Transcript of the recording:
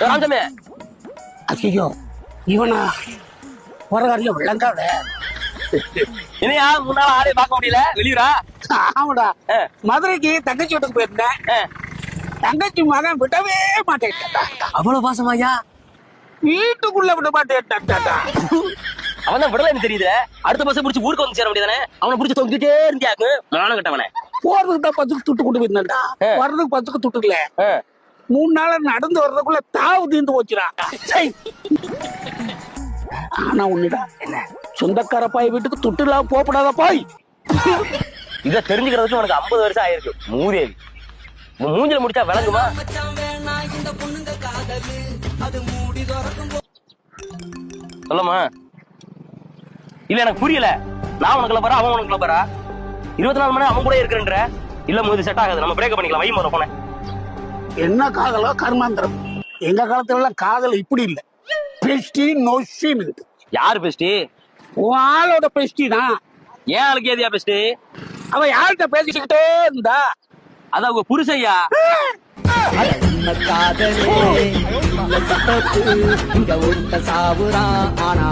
ராமசாமி ஐயோ இவனா? போறகாரில விளங்காத. என்னையா முன்னால ஆளே பார்க்க முடியல. வெளியூரா ஆமாடா. மதுரைக்கு தங்கச்சி வீட்டுக்கு போயிருந்தேன். தங்கச்சி மகன் விடவே மாட்டேன். அவ்வளவு பாசமாயா? வீட்டுக்குள்ள விட மாட்டேன். அவன் தான் விடலன்னு தெரியுது அடுத்த பஸ் பிடிச்சி ஊருக்கு வந்து சேர வேண்டியதானே? அவனை பிடிச்சி தொங்கிட்டே இருந்தியாக்கு மானம் கட்டவனே. போறதுக்கு தான் பத்துக்கு துட்டு கொண்டு போயிருந்தேன்டா. ஆ. வர்றதுக்கு பத்துக்கு துட்டு இல்ல. ஆ. மூணு நாள் நடந்து வர்றதுக்குள்ள தாவு தீர்ந்து போச்சுடா. ஆனா ஒண்ணுடா என்ன? சொந்தக்கார பாய் வீட்டுக்கு துட்டு இல்லாம போகப்படாத பாய். இத தெரிஞ்சுக்கிறதுக்கு உனக்கு ஐம்பது வருஷம் ஆயிருக்கு. மூதேவி. மூஞ்சில முடிச்சா விளங்குமா? சொல்லமா இல்ல எனக்கு புரியல. நான் உனக்கு லப்பரா அவன் உனக்கு லப்பரா இருபத்தி நாலு மணி அவன் கூட இருக்கிறன்ற? இல்ல மூது செட் ஆகாது. நம்ம பிரேக் பண்ணிக்கலாம். வை முறை போனேன் என்ன காதலோ கர்மாந்திரம். எங்க காலத்துல எல்லாம் காதல் இப்படி இல்ல. பெஸ்டி நொஷின்னு யாரு பெஸ்டி? உன் ஆளோட பெஸ்டி தான். ஏன் ஆளுக்கு ஏதியா பெஸ்டி? அவ யார்கிட்ட பேசிக்கிட்டே இருந்தா? அது அவங்க புருஷையா காதலே? சாவுறான் ஆனா